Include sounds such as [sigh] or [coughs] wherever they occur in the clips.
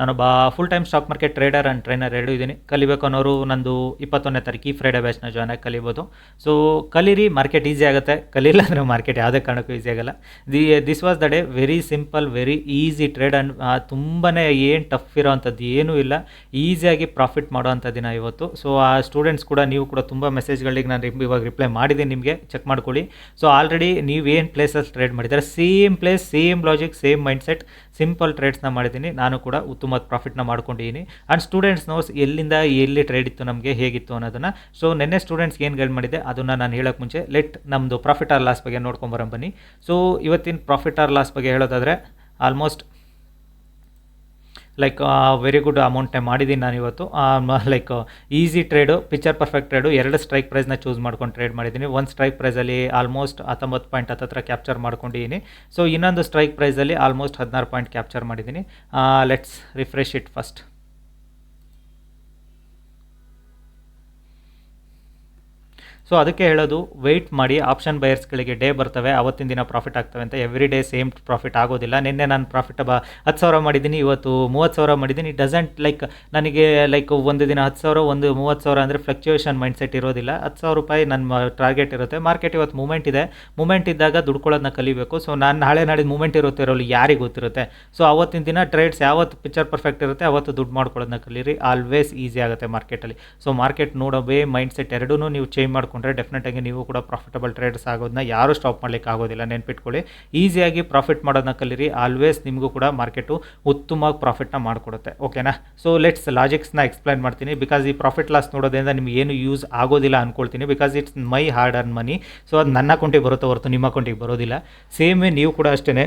ನಾನೊಬ್ಬ full time stock market trader and trainer ಎರಡು ಇದ್ದೀನಿ. ಕಲಿಬೇಕು ಅನ್ನೋರು ನಂದು ಇಪ್ಪತ್ತೊಂದನೇ ತಾರೀಕು ಈ ಫ್ರೈಡೆ ಬ್ಯಾಚ್ನ ಜಾಯ್ನ್ ಆಗಿ ಕಲಿಬೋದು. ಸೊ ಕಲೀರಿ ಮಾರ್ಕೆಟ್ ಈಸಿ ಆಗುತ್ತೆ. ಕಲಿಲ್ಲ ಅಂದರೆ ಮಾರ್ಕೆಟ್ ಯಾವುದೇ ಕಾರಣಕ್ಕೂ ಈಸಿ ಆಗಲ್ಲ. The this was the day very simple very easy trade and ತುಂಬಾ ಏನು ಟಫ್ ಇರೋವಂಥದ್ದು ಏನೂ ಇಲ್ಲ. ಈಸಿಯಾಗಿ ಪ್ರಾಫಿಟ್ ಮಾಡೋವಂಥ ದಿನ ಇವತ್ತು. ಸೊ ಆ ಸ್ಟೂಡೆಂಟ್ಸ್ ಕೂಡ, ನೀವು ಕೂಡ ತುಂಬ ಮೆಸೇಜ್ಗಳಿಗೆ ನಾನು ಇವಾಗ ರಿಪ್ಲೈ ಮಾಡಿದ್ದೀನಿ ನಿಮಗೆ. ಚೆಕ್ ಮಾಡ್ಕೊಳ್ಳಿ. ಸೊ ಆಲ್ರೆಡಿ ನೀವು ಏನು ಪ್ಲೇಸಲ್ಲಿ ಟ್ರೇಡ್ ಮಾಡಿದ್ದಾರೆ? Same place same logic same mindset simple ಟ್ರೇಡ್ಸ್ನ ಮಾಡಿದ್ದೀನಿ. ನಾನು ಕೂಡ ಉತ್ತಮ ಪ್ರಾಫಿಟ್ನ ಮಾಡ್ಕೊಂಡಿದ್ದೀನಿ. ಆ್ಯಂಡ್ ಸ್ಟೂಡೆಂಟ್ಸ್ ನೋಸ್ ಎಲ್ಲಿಂದ ಎಲ್ಲಿ ಟ್ರೇಡ್ ಇತ್ತು, ನಮಗೆ ಹೇಗಿತ್ತು ಅನ್ನೋದನ್ನು. ಸೊ ನಿನ್ನೆ ಸ್ಟೂಡೆಂಟ್ಸ್ಗೆ ಏನು ಗೈಡ್ ಮಾಡಿದೆ, ಅದನ್ನು ನಾನು ಹೇಳೋಕ್ಕೆ ಮುಂಚೆ ಲೆಟ್ ನಮ್ಮದು ಪ್ರಾಫಿಟ್ ಆರ್ ಲಾಸ್ ಬಗ್ಗೆ ನೋಡ್ಕೊಂಬರಂಬನಿ ಸೊ ಇವತ್ತಿನ ಪ್ರಾಫಿಟ್ ಆರ್ ಲಾಸ್ ಬಗ್ಗೆ ಹೇಳೋದಾದರೆ ಆಲ್ಮೋಸ್ಟ್ ಲೈಕ್ ವೆರಿ ಗುಡ್ ಅಮೌಂಟ್ನೇ ಮಾಡಿದ್ದೀನಿ ನಾನು ಇವತ್ತು. Like easy trade picture perfect trade ಎರಡು ಸ್ಟ್ರೈಕ್ ಪ್ರೈಸ್ನ ಚೂಸ್ ಮಾಡ್ಕೊಂಡು ಟ್ರೇಡ್ ಮಾಡಿದ್ದೀನಿ. ಒಂದು ಸ್ಟ್ರೈಕ್ ಪ್ರೈಸಲ್ಲಿ ಆಲ್ಮೋಸ್ಟ್ ಹತ್ತೊಂಬತ್ತು ಪಾಯಿಂಟ್ ಹತ್ತತ್ರ ಕ್ಯಾಪ್ಚರ್ ಮಾಡ್ಕೊಂಡಿದ್ದೀನಿ. ಸೊ ಇನ್ನೊಂದು ಸ್ಟ್ರೈಕ್ ಪ್ರೈಸಲ್ಲಿ ಆಲ್ಮೋಸ್ಟ್ ಹದಿನಾರು ಪಾಯಿಂಟ್ ಕ್ಯಾಪ್ಚರ್ ಮಾಡಿದ್ದೀನಿ. Let's refresh it first so ಅದಕ್ಕೆ ಹೇಳೋದು ವೆಯ್ಟ್ ಮಾಡಿ ಆಪ್ಷನ್ ಬಯರ್ಸ್ಗಳಿಗೆ ಡೇ ಬರ್ತವೆ, ಅವತ್ತಿನ ದಿನ ಪ್ರಾಫಿಟ್ ಆಗ್ತವೆ ಅಂತ ಎವ್ರಿ ಡೇ ಸೇಮ್ ಪ್ರಾಫಿಟ್ ಆಗೋದಿಲ್ಲ. ನಿನ್ನೆ ನಾನು ಪ್ರಾಫಿಟ್ ಬ ಹತ್ತು ಸಾವಿರ ಮಾಡಿದ್ದೀನಿ, ಇವತ್ತು ಮೂವತ್ತು ಸಾವಿರ ಮಾಡಿದ್ದೀನಿ. ಡಸಂಟ್ ಲೈಕ್ ನನಗೆ ಲೈಕ್ ಒಂದು ದಿನ ಹತ್ತು ಸಾವಿರ, ಒಂದು ಮೂವತ್ತು ಸಾವಿರ ಅಂದರೆ ಫ್ಲಕ್ಚುಯೇಷನ್ ಮೈಂಡ್ಸೆಟ್ ಇರೋದಿಲ್ಲ. ಹತ್ತು ಸಾವಿರ ರೂಪಾಯಿ ನನ್ನ ಟಾರ್ಗೆಟ್ ಇರುತ್ತೆ. ಮಾರ್ಕೆಟ್ ಇವತ್ತು ಮೂಮೆಂಟ್ ಇದೆ. ಮೂಮೆಂಟ್ ಇದ್ದಾಗ ದುಡ್ಕೊಳ್ಳೋದನ್ನ ಕಲಿಬೇಕು. ಸೊ ನಾನು ನಾಳೆ ನಾಡಿದ್ದು ಮೂಮೆಂಟ್ ಇರುತ್ತೆ ಇರೋಲ್ಲ ಯಾರಿಗೆ ಗೊತ್ತಿರುತ್ತೆ? ಸೊ ಅವತ್ತಿನ ದಿನ ಟ್ರೇಡ್ಸ್ ಯಾವತ್ತು ಪಿಕ್ಚರ್ ಪರ್ಫೆಕ್ಟ್ ಇರುತ್ತೆ, ಅವತ್ತು ದುಡ್ಡು ಮಾಡ್ಕೊಳ್ಳೋದನ್ನ ಕಲೀರಿ. ಆಲ್ವೇಸ್ ಈಸಿ ಆಗುತ್ತೆ ಮಾರ್ಕೆಟಲ್ಲಿ ಸೊ ಮಾರ್ಕೆಟ್ ನೋಡೋ ಮೈಂಡ್ ಮೈಂಡ್ಸೆಟ್ ಎರಡೂ ನೀವು ಚೇಂಜ್ ಮಾಡಿಕೊಂಡ್ರೆ ಡೆಫಿನೆಟಾಗಿ ನೀವು ಕೂಡ ಪ್ರಾಫಿಟಬಲ್ ಟ್ರೇಡ್ಸ್ ಆಗೋದನ್ನ ಯಾರು ಸ್ಟಾಪ್ ಮಾಡ್ಲಿಕ್ಕೆ ಆಗೋದಿಲ್ಲ. ನೆನ್ಪಿಟ್ಕೊಳ್ಳಿ ಈಸಿಯಾಗಿ ಪ್ರಾಫಿಟ್ ಮಾಡೋದನ್ನ ಕಲೀರಿ. ಆಲ್ವೇಸ್ ನಿಮಗೂ ಕೂಡ ಮಾರ್ಕೆಟು ಉತ್ತಮವಾಗಿ ಪ್ರಾಫಿಟ್ನ ಮಾಡಿಕೊಡುತ್ತೆ. ಓಕೆನಾ ಸೊ ಲೆಟ್ಸ್ ಲಾಜಿಕ್ಸ್ನ ಎಕ್ಸ್ಪ್ಲೈನ್ ಮಾಡ್ತೀನಿ. ಬಿಕಾಸ್ ಈ ಪ್ರಾಫಿಟ್ ಲಾಸ್ ನೋಡೋದ್ರಿಂದ ನಿಮ್ಗೆ ಏನು ಯೂಸ್ ಆಗೋದಿಲ್ಲ ಅನ್ಕೊಳ್ತೀನಿ. Because it's my hard earn money so ಅದು ನನ್ನ ಅಕೌಂಟಿಗೆ ಬರುತ್ತೆ ಹೊರತು ನಿಮ್ಮ ಅಕೌಂಟಿಗೆ ಬರೋದಿಲ್ಲ. ಸೇಮ್ ನೀವು ಕೂಡ ಅಷ್ಟೇ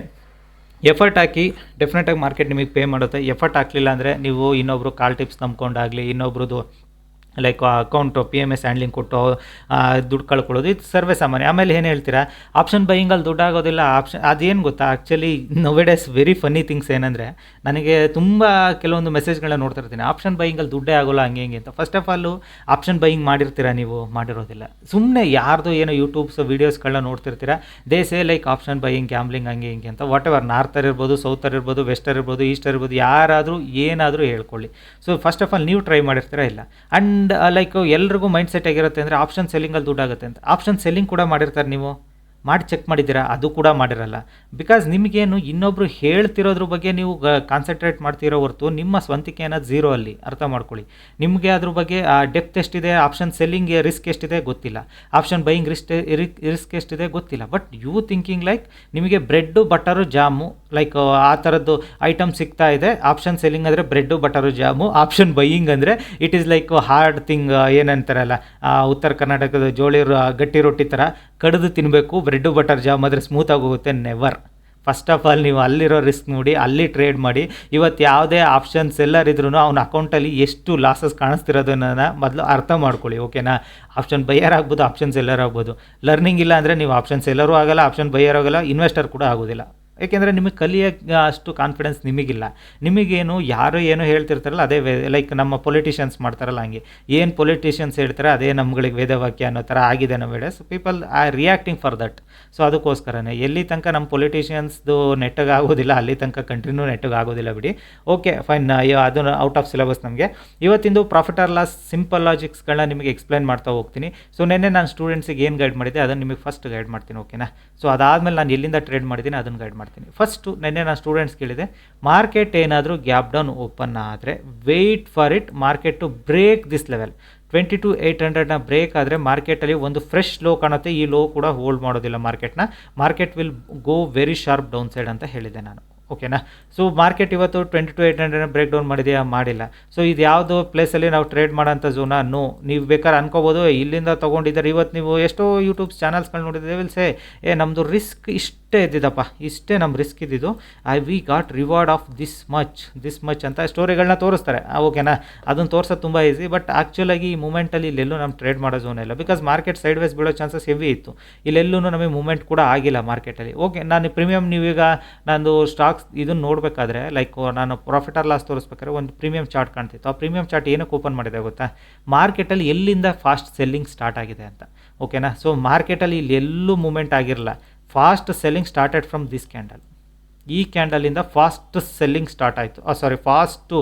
ಎಫರ್ಟ್ ಹಾಕಿ ಡೆಫಿನೆಟಾಗಿ ಮಾರ್ಕೆಟ್ ನಿಮಗೆ ಪೇ ಮಾಡುತ್ತೆ. ಎಫರ್ಟ್ ಹಾಕಲಿಲ್ಲ ಅಂದರೆ ನೀವು ಇನ್ನೊಬ್ರು ಕಾಲ್ ಟಿಪ್ಸ್ ನಂಬ್ಕೊಂಡಾಗಲಿ ಇನ್ನೊಬ್ರದ್ದು like account P M S handling ಕೊಟ್ಟು ದುಡ್ಡು ಕಳ್ಕೊಳ್ಳೋದು, ಇದು ಸರ್ವೇ ಸಾಮಾನ್ಯ. ಆಮೇಲೆ ಏನು ಹೇಳ್ತೀರಾ? ಆಪ್ಷನ್ ಬೈಯಿಂಗಲ್ಲಿ ದುಡ್ಡು ಆಗೋದಿಲ್ಲ ಆಪ್ಷನ್ ಅದೇನು ಗೊತ್ತಾ? Actually nowadays very funny things ಏನಂದರೆ, ನನಗೆ ತುಂಬ ಕೆಲವೊಂದು ಮೆಸೇಜ್ಗಳನ್ನ ನೋಡ್ತಾ ಇರ್ತೀನಿ. ಆಪ್ಷನ್ ಬೈಯಿಂಗಲ್ಲಿ ದುಡ್ಡೇ ಆಗೋಲ್ಲ, ಹಂಗೆ ಹಿಂಗೆ ಅಂತ. First of all option buying ಮಾಡಿರ್ತೀರಾ ನೀವು? ಮಾಡಿರೋದಿಲ್ಲ. ಸುಮ್ಮನೆ ಯಾರ್ದು ಏನೋ ಯೂಟ್ಯೂಬ್ಸ್ ವೀಡಿಯೋಸ್ಗಳನ್ನ ನೋಡ್ತಿರ್ತೀರಾ? They say like option buying gambling ಹಂಗೆ ಹಿಂಗೆ ಅಂತ. ವಾಟ್ ಎವರ್ ನಾರ್ತರ್ ಇರ್ಬೋದು ಸೌತರ್ ಇರ್ಬೋದು ವೆಸ್ಟರ್ ಇರ್ಬೋದು ಈಸ್ಟರ್ ಇರ್ಬೋದು, ಯಾರಾದರೂ ಏನಾದರೂ ಹೇಳ್ಕೊಳ್ಳಿ. ಸೊ ಫಸ್ಟ್ ಆಫ್ ಆಲ್ ನೀವು ಟ್ರೈ ಮಾಡಿರ್ತೀರಾ? ಇಲ್ಲ. ಆ್ಯಂಡ್ ಲೈಕ್ ಎಲ್ರಿಗೂ ಮೈಂಡ್ ಸೆಟ್ ಆಗಿರುತ್ತೆ ಅಂದರೆ ಆಪ್ಷನ್ ಸೆಲ್ಲಿಂಗಲ್ಲಿ ದುಡ್ಡಾಗುತ್ತೆ ಅಂತ. ಆಪ್ಷನ್ ಸೆಲ್ಲಿಂಗ್ ಕೂಡ ಮಾಡಿರ್ತಾರೆ ನೀವು. ಮಾಡಿ ಚೆಕ್ ಮಾಡಿದ್ದೀರಾ? ಅದು ಕೂಡ ಮಾಡಿರಲ್ಲ. ಬಿಕಾಸ್ ನಿಮಗೇನು ಇನ್ನೊಬ್ಬರು ಹೇಳ್ತಿರೋದ್ರ ಬಗ್ಗೆ ನೀವು ಕಾನ್ಸಂಟ್ರೇಟ್ ಮಾಡ್ತಿರೋ ಹೊರತು ನಿಮ್ಮ ಸ್ವಂತಿಕೆ ಅನ್ನೋದು ಝೀರೋ ಅಲ್ಲಿ ಅರ್ಥ ಮಾಡ್ಕೊಳ್ಳಿ. ನಿಮಗೆ ಅದ್ರ ಬಗ್ಗೆ ಡೆಪ್ತ್ ಎಷ್ಟಿದೆ? ಆಪ್ಷನ್ ಸೆಲ್ಲಿಂಗ್ ರಿಸ್ಕ್ ಎಷ್ಟಿದೆ? ಗೊತ್ತಿಲ್ಲ. ಆಪ್ಷನ್ ಬೈಯಿಂಗ್ ರಿಸ್ಕ್ ರಿಸ್ಕ್ ಎಷ್ಟಿದೆ? ಗೊತ್ತಿಲ್ಲ. ಬಟ್ ಯು ಥಿಂಕಿಂಗ್ ಲೈಕ್ ನಿಮಗೆ ಬ್ರೆಡ್ಡು ಬಟರು ಜಾಮು ಲೈಕ್ ಆ ಥರದ್ದು ಐಟಮ್ ಸಿಗ್ತಾ ಇದೆ. ಆಪ್ಷನ್ ಸೆಲ್ಲಿಂಗ್ ಅಂದರೆ bread butter jam option buying ಅಂದರೆ it is like hard thing ಏನಂತಾರಲ್ಲ ಆ, ಉತ್ತರ ಕರ್ನಾಟಕದ ಜೋಳಿ ಗಟ್ಟಿ ರೊಟ್ಟಿ ಥರ ಕಡಿದು ತಿನ್ನಬೇಕು ಬ್ರೆಡ್ಡು ಬಟರ್ ಜಾಮ್ ಆದರೆ ಸ್ಮೂತಾಗಿ ಹೋಗುತ್ತೆ ನೆವರ್ ಫಸ್ಟ್ ಆಫ್ ಆಲ್ ನೀವು ಅಲ್ಲಿರೋ ರಿಸ್ಕ್ ನೋಡಿ, ಅಲ್ಲಿ ಟ್ರೇಡ್ ಮಾಡಿ ಇವತ್ತು ಯಾವುದೇ ಆಪ್ಷನ್ಸ್ ಸೆಲ್ಲರ್ ಇದ್ರೂ ಅವ್ನ ಅಕೌಂಟಲ್ಲಿ ಎಷ್ಟು ಲಾಸಸ್ ಕಾಣಿಸ್ತಿರೋದನ್ನ ಮೊದಲು ಅರ್ಥ ಮಾಡ್ಕೊಳ್ಳಿ ಓಕೆನಾ ಆಪ್ಷನ್ ಬೈಯರ್ ಆಗ್ಬೋದು ಆಪ್ಷನ್ ಸೆಲ್ಲರ್ ಆಗ್ಬೋದು. ಲರ್ನಿಂಗ್ ಇಲ್ಲ ಅಂದರೆ ನೀವು ಆಪ್ಷನ್ ಎಲ್ಲರೂ ಆಗಲ್ಲ ಆಪ್ಷನ್ ಬೈಯರ್ ಆಗಲ್ಲ ಇನ್ವೆಸ್ಟರ್ ಕೂಡ ಆಗೋದಿಲ್ಲ. ಏಕೆಂದರೆ ನಿಮಗೆ ಕಲಿಯೋಕ್ಕೆ ಅಷ್ಟು ಕಾನ್ಫಿಡೆನ್ಸ್ ನಿಮಗಿಲ್ಲ. ನಿಮಗೇನು, ಯಾರು ಏನು ಹೇಳ್ತಿರ್ತಾರಲ್ಲ, ಅದೇ ವೇ ಲೈಕ್ ನಮ್ಮ ಪೊಲಿಟಿಷಿಯನ್ಸ್ ಮಾಡ್ತಾರಲ್ಲ ಹಂಗೆ. ಏನು ಪೊಲಿಟಿಷಿಯನ್ಸ್ ಹೇಳ್ತಾರೆ, ಅದೇ ನಮ್ಗಳಿಗೆ ವೇದವಾಕ್ಯ ಅನ್ನೋ ಥರ ಆಗಿದೆ ನಮ್ಮ so people are reacting for that so ಅದಕ್ಕೋಸ್ಕರನೇ, ಎಲ್ಲಿ ತನಕ ನಮ್ಮ ಪೊಲಿಟಿಷಿಯನ್ಸ್ದು ನೆಟ್ಟಗೆ ಆಗೋದಿಲ್ಲ ಅಲ್ಲಿ ತನಕ ಕಂಟಿನ್ಯೂ ನೆಟ್ಟಗೆ ಆಗೋದಿಲ್ಲ ಬಿಡಿ ಓಕೆ ಫೈನ್ ಅದು ಔಟ್ ಆಫ್ ಸಿಲೆಬಸ್ ನಮಗೆ. ಇವತ್ತಿಂದು ಪ್ರಾಫಿಟ್ ಆರ್ ಲಾಸ್ ಸಿಂಪಲ್ ಲಾಜಿಕ್ಸ್ಗಳನ್ನ ನಿಮಗೆ ಎಕ್ಸ್ಪ್ಲೈನ್ ಮಾಡ್ತಾ ಹೋಗ್ತೀನಿ. ಸೊ ನಿನ್ನೆ ನಾನು ಸ್ಟೂಡೆಂಟ್ಸಿಗೆ ಏನು ಗೈಡ್ ಮಾಡಿದ್ದೆ, ಅದನ್ನು ನಿಮಗೆ ಫಸ್ಟ್ ಗೈಡ್ ಮಾಡ್ತೀನಿ ಓಕೆನಾ ಸೊ ಅದಾದಮೇಲೆ ನಾನು ಎಲ್ಲಿಂದ ಟ್ರೇಡ್ ಮಾಡಿದ್ದೀನಿ, ಅದನ್ನು ಗೈಡ್ ಮಾಡ್ತೀನಿ. ಫಸ್ಟು ನೆನ್ನೆ ನಾನು ಸ್ಟೂಡೆಂಟ್ಸ್ ಕೇಳಿದೆ ಮಾರ್ಕೆಟ್ ಏನಾದರೂ ಗ್ಯಾಪ್ ಡೌನ್ ಓಪನ್ ಆದರೆ wait for it market to break this level twenty two eight ಹಂಡ್ರೆಡ್ನ break ಆದರೆ ಮಾರ್ಕೆಟಲ್ಲಿ ಒಂದು ಫ್ರೆಶ್ ಲೋ ಕಾಣುತ್ತೆ, ಈ ಲೋ ಕೂಡ ಹೋಲ್ಡ್ ಮಾಡೋದಿಲ್ಲ ಮಾರ್ಕೆಟ್ನ market will go very sharp down side ಅಂತ ಹೇಳಿದೆ ನಾನು. ಓಕೆನಾ? ಸೊ ಮಾರ್ಕೆಟ್ ಇವತ್ತು twenty two eight hundred break down ಮಾಡಿದೆಯಾ? ಮಾಡಿಲ್ಲ. ಸೊ ಇದು ಯಾವುದು ಪ್ಲೇಸಲ್ಲಿ ನಾವು ಟ್ರೇಡ್ ಮಾಡೋಂಥ ಝೋನಾ ನೋ ನೀವು ಬೇಕಾದ್ರೆ ಅನ್ಕೋಬೋದು ಇಲ್ಲಿಂದ ತೊಗೊಂಡಿದ್ದಾರೆ. ಇವತ್ತು ನೀವು ಎಷ್ಟೋ ಯೂಟ್ಯೂಬ್ ಚಾನಲ್ಸ್ಗಳು ನೋಡಿದ್ರೆ ವಿಲ್ ಸೇ ಏ ನಮ್ಮದು ರಿಸ್ಕ್ ಇಷ್ಟೇ ಇದ್ದಿದ್ದಪ್ಪ ಇಷ್ಟೇ ನಮ್ಮ ರಿಸ್ಕ್ ಇದ್ದಿದ್ದು. I've got reward of this much this much ಅಂತ ಸ್ಟೋರಿಗಳನ್ನ ತೋರಿಸ್ತಾರೆ. ಓಕೆನಾ? ಅದನ್ನು ತೋರಿಸೋದು ತುಂಬ ಈಸಿ ಬಟ್ ಆ್ಯಕ್ಚುಲಾಗಿ ಈ ಮೂಮೆಂಟಲ್ಲಿ ಇಲ್ಲೆಲ್ಲೂ ನಮ್ಮ ಟ್ರೇಡ್ ಮಾಡೋ ಝೋನ್ ಇಲ್ಲ. ಬಿಕಾಸ್ ಮಾರ್ಕೆಟ್ ಸೈಡ್ ವೈಸ್ ಬೀಳೋ ಚಾನ್ಸಸ್ ಹೆವಿ ಇತ್ತು. ಇಲ್ಲೆಲ್ಲೂ ನಮಗೆ ಮೂಮೆಂಟ್ ಕೂಡ ಆಗಿಲ್ಲ ಮಾರ್ಕೆಟಲ್ಲಿ ಓಕೆ ನಾನು ಪ್ರೀಮಿಯಂ ನೀವೀಗ ನಂದು ಸ್ಟಾಕ್ಸ್ ಇದನ್ನು ನೋಡಬೇಕಾದ್ರೆ ಲೈಕ್ ನಾನು ಪ್ರಾಫಿಟ್ ಆರ್ ಲಾಸ್ ತೋರಿಸ್ಬೇಕಾದ್ರೆ ಒಂದು ಪ್ರೀಮಿಯಂ ಚಾರ್ಟ್ ಕಾಣ್ತಿತ್ತು. ಆ ಪ್ರೀಮಿಯಂ ಚಾರ್ಟ್ ಏನಕ್ಕೆ ಓಪನ್ ಮಾಡಿದೆ ಗೊತ್ತಾ? ಮಾರ್ಕೆಟಲ್ಲಿ ಎಲ್ಲಿಂದ ಫಾಸ್ಟ್ ಸೆಲ್ಲಿಂಗ್ ಸ್ಟಾರ್ಟ್ ಆಗಿದೆ ಅಂತ. ಓಕೆನಾ ಸೊ ಮಾರ್ಕೆಟಲ್ಲಿ ಇಲ್ಲಿ ಎಲ್ಲೂ ಮೂಮೆಂಟ್ ಆಗಿರಲ್ಲ fast selling started from this candle ಈ ಕ್ಯಾಂಡಲಿಂದ ಫಾಸ್ಟ್ ಸೆಲ್ಲಿಂಗ್ ಸ್ಟಾರ್ಟ್ ಆಯಿತು. ಸಾರಿ ಫಾಸ್ಟು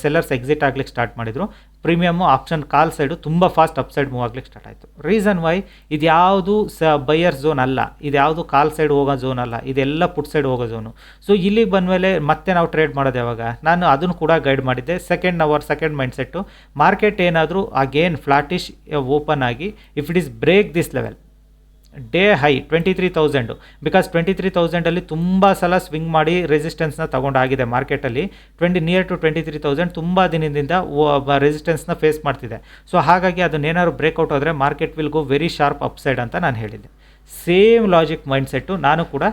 ಸೆಲ್ಲರ್ಸ್ ಎಕ್ಸಿಟ್ ಆಗ್ಲಿಕ್ಕೆ ಸ್ಟಾರ್ಟ್ ಮಾಡಿದರು. ಪ್ರೀಮಿಯಮ್ಮು ಆಪ್ಷನ್ ಕಾಲ್ ಸೈಡು ತುಂಬ ಫಾಸ್ಟ್ ಅಪ್ ಸೈಡ್ ಮೂವ್ ಆಗ್ಲಿಕ್ಕೆ ಸ್ಟಾರ್ಟ್ ಆಯಿತು. ರೀಸನ್ ವೈ ಇದು ಯಾವುದು ಸ ಬೈಯರ್ ಝೋನ್ ಅಲ್ಲ, ಇದು ಯಾವುದು ಕಾಲ್ ಸೈಡ್ ಹೋಗೋ ಝೋನ್ ಅಲ್ಲ, ಇದೆಲ್ಲ ಪುಟ್ ಸೈಡ್ ಹೋಗೋ ಝೋನು ಸೊ ಇಲ್ಲಿಗೆ ಬಂದಮೇಲೆ ಮತ್ತೆ ನಾವು ಟ್ರೇಡ್ ಮಾಡೋದು ಯಾವಾಗ? ನಾನು ಅದನ್ನು ಕೂಡ ಗೈಡ್ ಮಾಡಿದ್ದೆ. Second hour second mindset market ಏನಾದರೂ ಅಗೇನ್ ಫ್ಲಾಟಿಶ್ ಓಪನ್ ಆಗಿ if it is break this level day high twenty three thousand because twenty three ತೌಸಂಡಲ್ಲಿ ತುಂಬ ಸಲ ಸ್ವಿಂಗ್ ಮಾಡಿ ರೆಸಿಸ್ಟೆನ್ಸ್ನ ತಗೊಂಡಾಗಿದೆ ಮಾರ್ಕೆಟಲ್ಲಿ twenty near to twenty three thousand ತುಂಬ ದಿನದಿಂದ ರೆಸಿಸ್ಟೆನ್ಸ್ನ ಫೇಸ್ ಮಾಡ್ತಿದೆ. ಸೊ ಹಾಗಾಗಿ ಅದನ್ನೇನಾದ್ರು ಬ್ರೇಕ್ಔಟ್ ಆದರೆ market will go very sharp upside ಅಂತ ನಾನು ಹೇಳಿದ್ದೆ. ಸೇಮ್ ಲಾಜಿಕ್ ಮೈಂಡ್ಸೆಟ್ಟು ನಾನು ಕೂಡ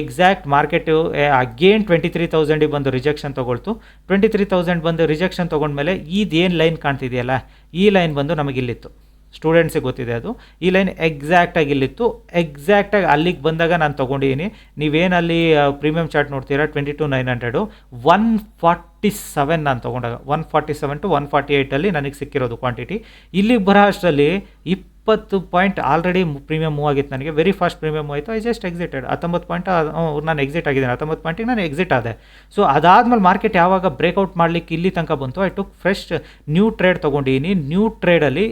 exact market again twenty three ತೌಸಂಡಿಗೆ ಬಂದು ರಿಜೆಕ್ಷನ್ ತೊಗೊಳ್ತು. ಟ್ವೆಂಟಿ ತ್ರೀ ತೌಸಂಡ್ ಬಂದು ರಿಜೆಕ್ಷನ್ ತೊಗೊಂಡ್ಮೇಲೆ ಇದೇನು ಲೈನ್ ಕಾಣ್ತಿದೆಯಲ್ಲ? ಈ ಲೈನ್ ಬಂದು ನಮಗಿಲ್ಲಿತ್ತು. ಸ್ಟೂಡೆಂಟ್ಸಿಗೆ ಗೊತ್ತಿದೆ ಅದು. ಈ ಲೈನ್ ಎಕ್ಸಾಕ್ಟಾಗಿ ಇಲ್ಲಿತ್ತು. ಎಕ್ಸಾಕ್ಟಾಗಿ ಅಲ್ಲಿಗೆ ಬಂದಾಗ ನಾನು ತೊಗೊಂಡಿದ್ದೀನಿ. ನೀವೇನಲ್ಲಿ ಪ್ರೀಮಿಯಂ ಚಾರ್ಟ್ ನೋಡ್ತೀರಾ twenty two nine hundred one forty seven ನಾನು ತೊಗೊಂಡಾಗ. One forty seven to one forty ಏಯ್ಟಲ್ಲಿ ನನಗೆ ಸಿಕ್ಕಿರೋದು ಕ್ವಾಂಟಿಟಿ ಇಲ್ಲಿಗೆ ಬರೋ ಅಷ್ಟರಲ್ಲಿ ಇಪ್ಪತ್ತು ಪಾಯಿಂಟ್ ಆಲ್ರೆಡಿ ಪ್ರೀಮಿಯಮ್ ಮೂವ್ ಆಗಿತ್ತು ನನಗೆ. ವೆರಿ ಫಾಸ್ಟ್ ಪ್ರೀಮಿಯಮ್ ಆಯಿತು. ಐ ಜಸ್ಟ್ ಎಕ್ಸಿಟೆಡ್ ಹತ್ತೊಂಬತ್ತು ಪಾಯಿಂಟ್ ನಾನು ಎಕ್ಸಿಟ್ ಆಗಿದ್ದೀನಿ. ಹತ್ತೊಂಬತ್ತು ಪಾಯಿಂಟಿಗೆ ನಾನು ಎಕ್ಸಿಟ್ ಆದೆ. ಸೊ ಅದಾದಮೇಲೆ ಮಾರ್ಕೆಟ್ ಯಾವಾಗ ಬ್ರೇಕ್ಔಟ್ ಮಾಡಲಿಕ್ಕೆ ಇಲ್ಲಿ ತನಕ ಬಂತು I took fresh new trade ತೊಗೊಂಡಿದ್ದೀನಿ. ನ್ಯೂ ಟ್ರೇಡಲ್ಲಿ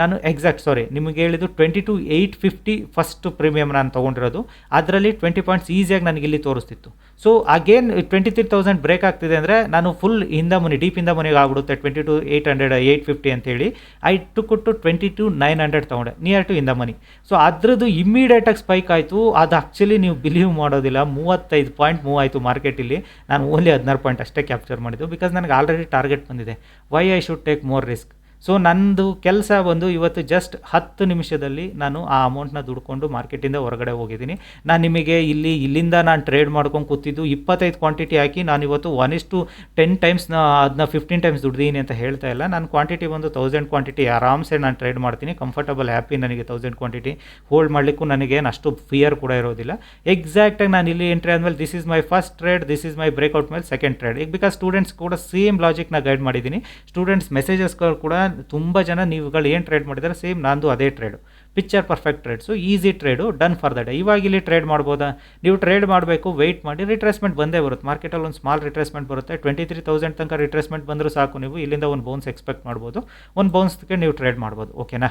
ನಾನು ಎಕ್ಸಾಕ್ಟ್ ಸಾರಿ ನಿಮಗೆ ಹೇಳಿದ್ದು twenty two eight fifty first premium ನಾನು ತೊಗೊಂಡಿರೋದು. ಅದರಲ್ಲಿ ಟ್ವೆಂಟಿ ಪಾಯಿಂಟ್ಸ್ ಈಸಿಯಾಗಿ ನನಗೆ ಇಲ್ಲಿ ತೋರಿಸ್ತಿತ್ತು. So again twenty three thousand break ಆಗ್ತಿದೆ ಅಂದರೆ ನಾನು ಫುಲ್ ಹಿಂದ ಮುನಿ ಡೀಪ್ ಇಂದ ಮುನಿಗೆ ಆಗ್ಬಿಡುತ್ತೆ twenty two eight hundred eight fifty ಅಂತೇಳಿ ಐ ಟು ಕೊಟ್ಟು ಟ್ವೆಂಟಿ ಟು ನೈನ್ ಹಂಡ್ರೆಡ್ ತೊಗೊಂಡೆ near to in the money. So ಅದ್ರದ್ದು ಇಮ್ಮಿಡಿಯೇಟಾಗಿ ಸ್ಪೈಕ್ ಆಯಿತು. ಅದು ಆ್ಯಕ್ಚುಲಿ ನೀವು ಬಿಲೀವ್ ಮಾಡೋದಿಲ್ಲ. ಮೂವತ್ತೈದು ಪಾಯಿಂಟ್ ಮೂವ್ ಆಯಿತು ಮಾರ್ಕೆಟಲ್ಲಿ ನಾನು ಓನ್ಲಿ ಹದಿನಾರು ಪಾಯಿಂಟ್ ಅಷ್ಟೇ ಕ್ಯಾಪ್ಚರ್ ಮಾಡಿದ್ದು ಬಿಕಾಸ್ ನನಗೆ ಆಲ್ರೆಡಿ ಟಾರ್ಗೆಟ್ ಬಂದಿದೆ. Why I should take more risk so ನಂದು ಕೆಲಸ ಬಂದು ಇವತ್ತು ಜಸ್ಟ್ ಹತ್ತು ನಿಮಿಷದಲ್ಲಿ ನಾನು ಆ ಅಮೌಂಟ್ನ ದುಡ್ಕೊಂಡು ಮಾರ್ಕೆಟಿಂದ ಹೊರಗಡೆ ಹೋಗಿದ್ದೀನಿ. ನಾನು ನಿಮಗೆ ಇಲ್ಲಿ, ಇಲ್ಲಿಂದ ನಾನು ಟ್ರೇಡ್ ಮಾಡ್ಕೊಂಡು ಕೂತಿದ್ದು ಇಪ್ಪತ್ತೈದು ಕ್ವಾಂಟಿಟಿ ಹಾಕಿ ನಾನು ಇವತ್ತು one is to ten times ಅದನ್ನ ಫಿಫ್ಟೀನ್ ಟೈಮ್ಸ್ ದುಡ್ದೀನಿ ಅಂತ ಹೇಳ್ತಾ ಇಲ್ಲ. ನಾನು ಕ್ವಾಂಟಿಟಿ ಬಂದು ತೌಸಂಡ್ ಕ್ವಾಂಟಿಟಿ ಆರಾಮ್ಸೆ ನಾನು ಟ್ರೇಡ್ ಮಾಡ್ತೀನಿ. ಕಂಫರ್ಟಬಲ್ ಹ್ಯಾಪಿ ನನಗೆ ತೌಸಂಡ್ ಕ್ವಾಂಟಿಟಿ ಹೋಲ್ಡ್ ಮಾಡಲಿಕ್ಕೂ ನನಗೇನು ಅಷ್ಟು ಫಿಯರ್ ಕೂಡ ಇರೋದಿಲ್ಲ. ಎಕ್ಸಾಕ್ಟಾಗಿ ನಾನು ಇಲ್ಲಿ ಎಂಟ್ರಿ ಆದಮೇಲೆ this is my first trade this is my breakout ಮೇಲೆ ಸೆಕೆಂಡ್ ಟ್ರೇಡ್ ಈಗ ಬಿಕಾಸ್ ಸ್ಟೂಡೆಂಟ್ಸ್ ಕೂಡ ಸೇಮ್ ಲಾಜಿಕ್ನ ಗೈಡ್ ಮಾಡಿದ್ದೀನಿ. ಸ್ಟೂಡೆಂಟ್ಸ್ ಮೆಸೇಜಸ್ಗಳು ಕೂಡ ತುಂಬ ಜನ ನೀವುಗಳು ಏನು ಟ್ರೇಡ್ ಮಾಡಿದ್ದಾರೆ? ಸೇಮ್ ನಂದು ಅದೇ trade picture perfect trades easy trade done for the day ಇವಾಗ ಇಲ್ಲಿ ಟ್ರೇಡ್ ಮಾಡ್ಬೋದಾ? ನೀವು ಟ್ರೇಡ್ ಮಾಡಬೇಕು ವೆಯ್ಟ್ ಮಾಡಿ ರಿಟ್ರೇಸ್ಮೆಂಟ್ ಬಂದೇ ಬರುತ್ತೆ. ಮಾರ್ಕೆಟಲ್ಲಿ ಒಂದು ಸ್ಮಾಲ್ ರಿಟ್ರೇಸ್ಮೆಂಟ್ ಬರುತ್ತೆ. ಟ್ವೆಂಟಿ ತ್ರೀ ತೌಸಂಡ್ ತನಕ ರಿಟ್ರೇಸ್ಮೆಂಟ್ ಬಂದರೂ ಸಾಕು ನೀವು. ಇಲ್ಲಿಂದ ಒಂದು ಬೌನ್ಸ್ ಎಕ್ಸ್ಪೆಕ್ಟ್ ಮಾಡ್ಬೋದು. ಒಂದು ಬೌನ್ಸ್ಗೆ ನೀವು ಟ್ರೇಡ್ ಮಾಡ್ಬೋದು. ಓಕೆನಾ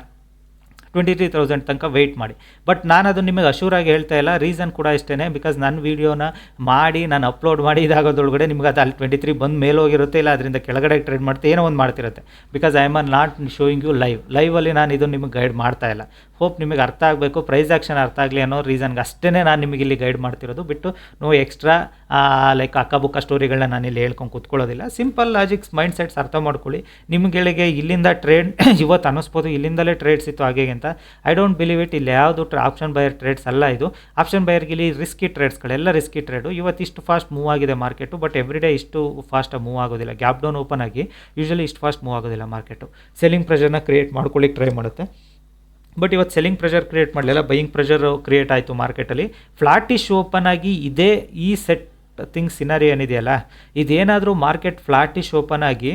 ಟ್ವೆಂಟಿ ತ್ರೀ ತೌಸಂಡ್ ತನಕ ವೆಯ್ಟ್ ಮಾಡಿ. ಬಟ್ ನಾನು ಅದು ನಿಮಗೆ ಅಶೂರಾಗಿ ಹೇಳ್ತಾ ಇಲ್ಲ ರೀಸನ್ ಕೂಡ ಇಷ್ಟೇ ಬಿಕಾಸ್ ನನ್ನ ವೀಡಿಯೋನ ಮಾಡಿ, ನಾನು ಅಪ್ಲೋಡ್ ಮಾಡಿ ಇದಾಗೋದ್ರೊಳಗಡೆ ನಿಮ್ಗೆ ಅದು ಅಲ್ಲಿ ಟ್ವೆಂಟಿ ತ್ರೀ ಬಂದು ಮೇಲೆ ಹೋಗಿರುತ್ತೆ, ಇಲ್ಲ ಅದರಿಂದ ಕೆಳಗಡೆ ಟ್ರೇಡ್ ಮಾಡ್ತಾ ಏನೋ ಒಂದು ಮಾಡ್ತಿರುತ್ತೆ. Because I am not showing you live ಲೈವಲ್ಲಿ ನಾನು ಇದು ನಿಮಗೆ ಗೈಡ್ ಮಾಡ್ತಾ ಇಲ್ಲ. ಹೋಪ್ ನಿಮಗೆ ಅರ್ಥ ಆಗಬೇಕು ಪ್ರೈಸ್ ಆಕ್ಷನ್ ಅರ್ಥ ಆಗಲಿ ಅನ್ನೋ ರೀಸನ್ಗೆ ಅಷ್ಟೇ ನಾನು ನಿಮಗೆ ಇಲ್ಲಿ ಗೈಡ್ ಮಾಡ್ತಿರೋದು. ಬಿಟ್ಟು ನೋ ಎಕ್ಸ್ಟ್ರಾ ಲೈಕ್ ಅಕ್ಕಬುಕ್ಕ ಸ್ಟೋರಿಗಳನ್ನ ನಾನು ಇಲ್ಲಿ ಹೇಳ್ಕೊಂಡು ಕೂತ್ಕೊಳ್ಳೋದಿಲ್ಲ. ಸಿಂಪಲ್ ಲಾಜಿಕ್ಸ್ ಮೈಂಡ್ ಸೆಟ್ಸ್ ಅರ್ಥ ಮಾಡ್ಕೊಳ್ಳಿ. ನಿಮ್ಗಳಿಗೆ ಇಲ್ಲಿಂದ ಟ್ರೇಡ್ [coughs] ಇವತ್ತು ಅನ್ನಿಸ್ಬೋದು, ಇಲ್ಲಿಂದಲೇ ಟ್ರೇಡ್ಸ್ ಇತ್ತು ಹಾಗೆ ಅಂತ. ಐ ಡೋಂಟ್ ಬಿಲೀವ್ ಇಟ್ ಇಲ್ಲಿ ಯಾವುದು ಆಪ್ಷನ್ ಬೈಯರ್ ಟ್ರೇಡ್ಸ್ ಅಲ್ಲ ಇದು. ಆಪ್ಷನ್ ಬೈಯರ್ಗೆ ಇಲ್ಲಿ ರಿಸ್ಕಿ ಟ್ರೇಡ್ಸ್ಗಳೆಲ್ಲ ರಿಸ್ಕಿ ಟ್ರೇಡು ಇವತ್ತು ಇಷ್ಟು ಫಾಸ್ಟ್ ಮೂವ್ ಆಗಿದೆ ಮಾರ್ಕೆಟು ಬಟ್ ಎವ್ರಿ ಡೇ ಇಷ್ಟು ಫಾಸ್ಟಾಗಿ ಮೂವ್ ಆಗೋದಿಲ್ಲ. ಗ್ಯಾಪ್ ಡೌನ್ ಓಪನ್ ಆಗಿ ಯೂಶಲಿ ಇಷ್ಟು ಫಾಸ್ಟ್ ಮೂವ್ ಆಗೋದಿಲ್ಲ ಮಾರ್ಕೆಟು ಸೆಲ್ಲಿಂಗ್ ಪ್ರೆಷರ್ನ ಕ್ರಿಯೇಟ್ ಮಾಡ್ಕೊಳ್ಳಿಕ್ಕೆ ಟ್ರೈ ಮಾಡುತ್ತೆ. ಬಟ್ ಇವತ್ತು ಸೆಲ್ಲಿಂಗ್ ಪ್ರೆಷರ್ ಕ್ರಿಯೇಟ್ ಮಾಡಲಿಲ್ಲ ಬೈಯಿಂಗ್ ಪ್ರೆಷರ್ ಕ್ರಿಯೇಟ್ ಆಯಿತು ಮಾರ್ಕೆಟಲ್ಲಿ ಫ್ಲಾಟಿಶ್ ಓಪನ್ ಆಗಿ ಇದೇ ಈ ಸೆಟ್ ಥಿಂಗ್ ಸಿನಾರಿ ಏನಿದೆಯಲ್ಲ ಇದೇನಾದರೂ ಮಾರ್ಕೆಟ್ ಫ್ಲಾಟಿಶ್ ಓಪನ್ ಆಗಿ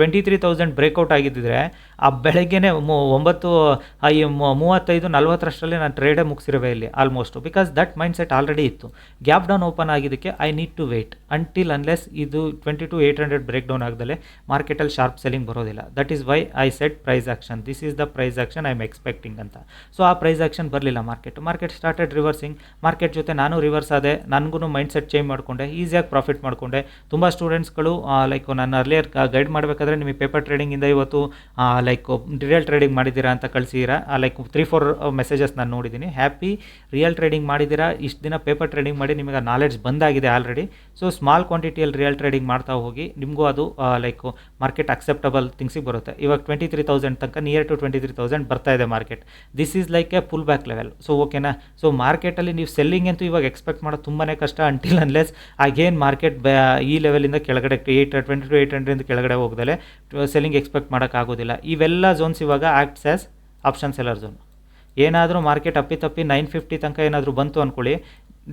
ಟ್ವೆಂಟಿ ತ್ರೀ ತೌಸಂಡ್ ಬ್ರೇಕ್ಔಟ್ ಆಗಿದ್ದಿದ್ರೆ ಆ ಬೆಳಗ್ಗೆನೇ ಒಂಬತ್ತು ಈ ಮೂವತ್ತೈದು, ನಲ್ವತ್ತರಷ್ಟರಲ್ಲಿ ನಾನು ಟ್ರೇಡೇ ಮುಗಿಸಿರುವೆ ಇಲ್ಲಿ almost because that mindset already ಇತ್ತು. ಗ್ಯಾಪ್ ಡೌನ್ ಓಪನ್ ಆಗಿದ್ದಕ್ಕೆ I need to wait until unless ಇದು twenty two eight hundred break down ಆಗದಲ್ಲೇ ಮಾರ್ಕೆಟಲ್ಲಿ ಶಾರ್ಪ್ ಸೆಲ್ಲಿಂಗ್ ಬರೋದಿಲ್ಲ. That is why I set price action this is the price action I'm expecting ಅಂತ. So ಆ price action ಬರಲಿಲ್ಲ market market started reversing market ಜೊತೆ ನಾನು reverse ಆದೆ. ನನಗೂ mind set change ಮಾಡಿಕೊಂಡೆ ಈಸಿಯಾಗಿ ಪ್ರಾಫಿಟ್ ಮಾಡಿಕೊಂಡೆ. ತುಂಬ ಸ್ಟೂಡೆಂಟ್ಸ್ಗಳು ಲೈಕ್ ನಾನು ಅರ್ಲಿಯರ್ ಗೈಡ್ ಮಾಡಬೇಕಾದ್ರೆ ನಿಮಗೆ ಪೇಪರ್ ಟ್ರೇಡಿಂಗಿಂದ ಇವತ್ತು ಲೈಕ್ ರಿಯಲ್ ಟ್ರೇಡಿಂಗ್ ಮಾಡಿದ್ದೀರಾ ಅಂತ ಕಳಿಸಿದ್ದೀರಾ ಲೈಕ್ ತ್ರೀ ಫೋರ್ ಮೆಸೇಜಸ್ ನಾನು ನೋಡಿದ್ದೀನಿ ಹ್ಯಾಪಿ ರಿಯಲ್ ಟ್ರೇಡಿಂಗ್ ಮಾಡಿದ್ದೀರಾ? ಇಷ್ಟು ದಿನ ಪೇಪರ್ ಟ್ರೇಡಿಂಗ್ ಮಾಡಿ ನಿಮಗೆ ನಾಲೆಡ್ಜ್ ಬಂದಾಗಿದೆ ಆಲ್ರೆಡಿ ಸೊ ಸ್ಮಾಲ್ ಕ್ವಾಂಟಿಟಿಯಲ್ಲಿ ರಿಯಲ್ ಟ್ರೇಡಿಂಗ್ ಮಾಡ್ತಾ ಹೋಗಿ, ನಿಮಗೂ ಅದು ಲೈಕ್ ಮಾರ್ಕೆಟ್ ಅಕ್ಸೆಪ್ಟಬಲ್ ಥಿಂಗ್ಸಿಗೆ ಬರುತ್ತೆ. ಇವಾಗ ಟ್ವೆಂಟಿ ತ್ರೀ ತೌಸಂಡ್ ತನಕ near to twenty three thousand ಬರ್ತಾ ಇದೆ market this is like a pull back level so ಓಕೆನಾ ಸೊ ಮಾರ್ಕೆಟಲ್ಲಿ ನೀವು ಸೆಲ್ಲಿಂಗ್ ಅಂತೂ ಇವಾಗ ಎಕ್ಸ್ಪೆಕ್ಟ್ ಮಾಡೋದು ತುಂಬಾ ಕಷ್ಟ. ಅಂಟಿಲ್ ಅನ್ಲೆಸ್ ಅಗೇನ್ ಮಾರ್ಕೆಟ್ ಈ ಲೆವೆಲಿಂದ ಕೆಳಗಡೆ eight twenty two eight hundred ಕೆಳಗಡೆ ಹೋಗ್ದಲೆ ಸೆಲ್ಲಿಂಗ್ ಎಕ್ಸ್ಪೆಕ್ಟ್ ಮಾಡೋಕ್ಕಾಗೋದಿಲ್ಲ ಇವೆಲ್ಲ ಝೋನ್ಸ್ ಇವಾಗ acts as option seller zone ಏನಾದರೂ ಮಾರ್ಕೆಟ್ ಅಪ್ಪಿ ತಪ್ಪಿ ನೈನ್ ಫಿಫ್ಟಿ ತನಕ ಏನಾದರೂ ಬಂತು ಅಂದ್ಕೊಳ್ಳಿ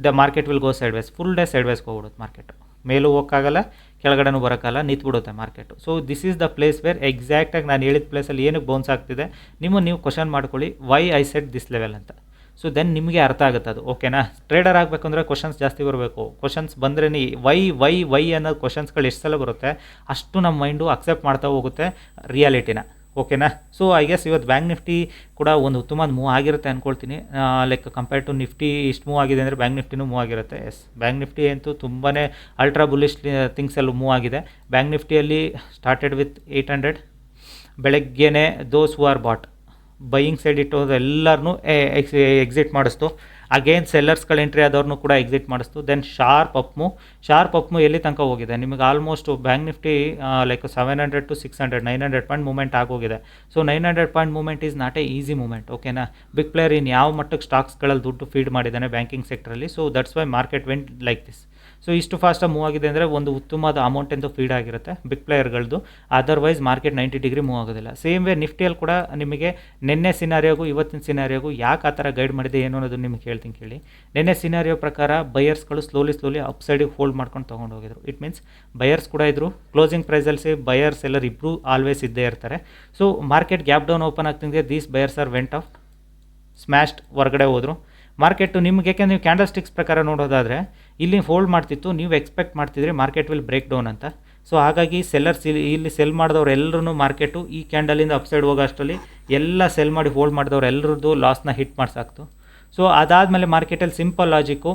the market will go sideways full day side ವೇಸ್ಗೆ ಹೋಗ್ಬಿಡುತ್ತೆ ಮಾರ್ಕೆಟ್ ಮೇಲೂ ಹೋಗೋಕ್ಕಾಗಲ್ಲ, ಕೆಳಗಡೆನೂ ಬರೋಕ್ಕಲ್ಲ ನಿಂತ್ಬಿಡುತ್ತೆ market so this is the place where ಎಕ್ಸಾಕ್ಟಾಗಿ ನಾನು ಹೇಳಿದ ಪ್ಲೇಸಲ್ಲಿ ಏನಕ್ಕೆ ಬೌನ್ಸ್ ಆಗ್ತಿದೆ ನಿಮ್ಮ ನೀವು ಕ್ವಶನ್ ಮಾಡ್ಕೊಳ್ಳಿ why I set this level ಅಂತ. ಸೊ ದೆನ್ ನಿಮಗೆ ಅರ್ಥ ಆಗುತ್ತೆ ಅದು. ಓಕೆನಾ ಟ್ರೇಡರ್ ಆಗಬೇಕಂದ್ರೆ ಕ್ವಶನ್ಸ್ ಜಾಸ್ತಿ ಬರಬೇಕು. ಕ್ವಶನ್ಸ್ ಬಂದ್ರೆ ವೈ ವೈ ವೈ ಅನ್ನೋ ಕ್ವಶನ್ಸ್ಗಳು ಎಷ್ಟು ಸಲ ಬರುತ್ತೆ, ಅಷ್ಟು ನಮ್ಮ ಮೈಂಡು ಅಕ್ಸೆಪ್ಟ್ ಮಾಡ್ತಾ ಹೋಗುತ್ತೆ ರಿಯಾಲಿಟಿನ ಓಕೆನಾ ಸೊ ಐ ಗೆಸ್ ಇವತ್ತು ಬ್ಯಾಂಕ್ ನಿಫ್ಟಿ ಕೂಡ ಒಂದು ಉತ್ತಮ ಮೂವ್ ಆಗಿರುತ್ತೆ ಅಂದ್ಕೊಳ್ತೀನಿ ಲೈಕ್ ಕಂಪೇರ್ ಟು ನಿಫ್ಟಿ ಇಷ್ಟು ಮೂವ್ ಆಗಿದೆ ಅಂದರೆ ಬ್ಯಾಂಕ್ ನಿಫ್ಟಿನೂ ಮೂವ್ ಆಗಿರುತ್ತೆ. ಎಸ್ ಬ್ಯಾಂಕ್ ನಿಫ್ಟಿ ಅಂತೂ ತುಂಬಾ ಅಲ್ಟ್ರಾ ಬುಲಿಶ್ ಥಿಂಗ್ಸ್ ಎಲ್ಲ ಮೂವ್ ಆಗಿದೆ. ಬ್ಯಾಂಕ್ ನಿಫ್ಟಿಯಲ್ಲಿ ಸ್ಟಾರ್ಟೆಡ್ ವಿತ್ ಏಯ್ಟ್ ಹಂಡ್ರೆಡ್ ಬೆಳಗ್ಗೆನೆ those who are bought buying side ಇಟ್ಟು ಎಲ್ಲರನ್ನೂ ಎಕ್ಸಿಟ್ ಮಾಡಿಸ್ತು. ಅಗೇನ್ ಸೆಲ್ಲರ್ಸ್ಗಳು ಎಂಟ್ರಿ ಆದವ್ರನ್ನೂ ಕೂಡ ಎಕ್ಸಿಟ್ ಮಾಡಿಸ್ತು. ದೆನ್ ಶಾರ್ಪ್ ಅಪ್ಮು ಶಾರ್ಪ್ ಅಪ್ಮು ಎಲ್ಲಿ ತನಕ ಹೋಗಿದೆ? ನಿಮಗೆ almost bank Nifty like seven hundred to six hundred nine hundred point movement ಆಗೋಗಿದೆ. So nine hundred point movement is not a easy movement ಓಕೆನಾ ಬಿಗ್ ಪ್ಲೇಯರ್ ಇನ್ ಯಾವ ಮಟ್ಟಕ್ಕೆ ಸ್ಟಾಕ್ಸ್ಗಳಲ್ಲಿ ದುಡ್ಡು ಫೀಡ್ ಮಾಡಿದ್ದಾನೆ banking ಸೆಕ್ಟ್ರಲ್ಲಿ so that's why market went like this so ಇಷ್ಟು ಫಾಸ್ಟಾಗಿ move ಆಗಿದೆ ಅಂದರೆ ಒಂದು ಉತ್ತಮವಾದ ಅಮೌಂಟ್ ಎಂದು ಫೀಡ್ ಆಗಿರುತ್ತೆ big ಪ್ಲೇಯರ್ಗಳದ್ದು otherwise market ninety degree move ಆಗೋದಿಲ್ಲ. ಸೇಮ್ ವೇ ನಿಫ್ಟಿಯಲ್ಲಿ ಕೂಡ ನಿಮಗೆ ನಿನ್ನೆ ಸಿನಾರಿಯೋಗೂ ಇವತ್ತಿನ ಸಿನಾರಿಯೋಗೂ ಯಾಕೆ ಆ ಥರ ಗೈಡ್ ಮಾಡಿದೆ ಏನು ಅನ್ನೋದು ನಿಮಗೆ ಹೇಳ್ತೀನಿ ಕೇಳಿ. ನಿನ್ನೆ ಸಿನಾರಿಯೋ ಪ್ರಕಾರ ಬಯರ್ಸ್ಗಳು ಸ್ಲೋಲಿ ಸ್ಲೋಲಿ ಅಪ್ ಸೈಡಿಗೆ ಹೋಲ್ಡ್ ಮಾಡ್ಕೊಂಡು ತೊಗೊಂಡು ಹೋಗಿದ್ರು. ಇಟ್ ಮೀನ್ಸ್ ಬಯರ್ಸ್ ಕೂಡ ಇದ್ದರು ಕ್ಲೋಸಿಂಗ್ ಪ್ರೈಸಲ್ಲಿ ಬಯರ್ಸ್ ಎಲ್ಲರೂ ಇಬ್ಬರು ಆಲ್ವೇಸ್ ಇದ್ದೇ ಇರ್ತಾರೆ. So market gap down open ಆಗ್ತಿದೆ these buyers are went off smashed ಹೊರಗಡೆ ಹೋದರು. ಮಾರ್ಕೆಟು ನಿಮ್ಗೆ, ಯಾಕೆಂದ್ರೆ ನೀವು ಕ್ಯಾಂಡಲ್ ಸ್ಟಿಕ್ಸ್ ಪ್ರಕಾರ ನೋಡೋದಾದರೆ ಇಲ್ಲಿ ಹೋಲ್ಡ್ ಮಾಡ್ತಿತ್ತು. ನೀವು ಎಕ್ಸ್ಪೆಕ್ಟ್ ಮಾಡ್ತಿದ್ರಿ ಮಾರ್ಕೆಟ್ ವಿಲ್ ಬ್ರೇಕ್ ಡೌನ್ ಅಂತ. ಸೊ ಹಾಗಾಗಿ ಸೆಲ್ಲರ್ಸ್ ಇಲ್ಲಿ ಇಲ್ಲಿ ಸೆಲ್ ಮಾಡಿದವ್ರು ಎಲ್ಲರೂ ಮಾರ್ಕೆಟು ಈ ಕ್ಯಾಂಡಲಿಂದ ಅಪ್ಸೈಡ್ ಹೋಗೋ ಅಷ್ಟರಲ್ಲಿ ಎಲ್ಲ ಸೆಲ್ ಮಾಡಿ ಹೋಲ್ಡ್ ಮಾಡಿದವ್ರು ಎಲ್ಲರದ್ದು ಲಾಸ್ನ ಹಿಟ್ ಮಾಡ್ಸಾಕ್ತು ಸೊ ಅದಾದಮೇಲೆ ಮಾರ್ಕೆಟಲ್ಲಿ ಸಿಂಪಲ್ ಲಾಜಿಕ್ಕು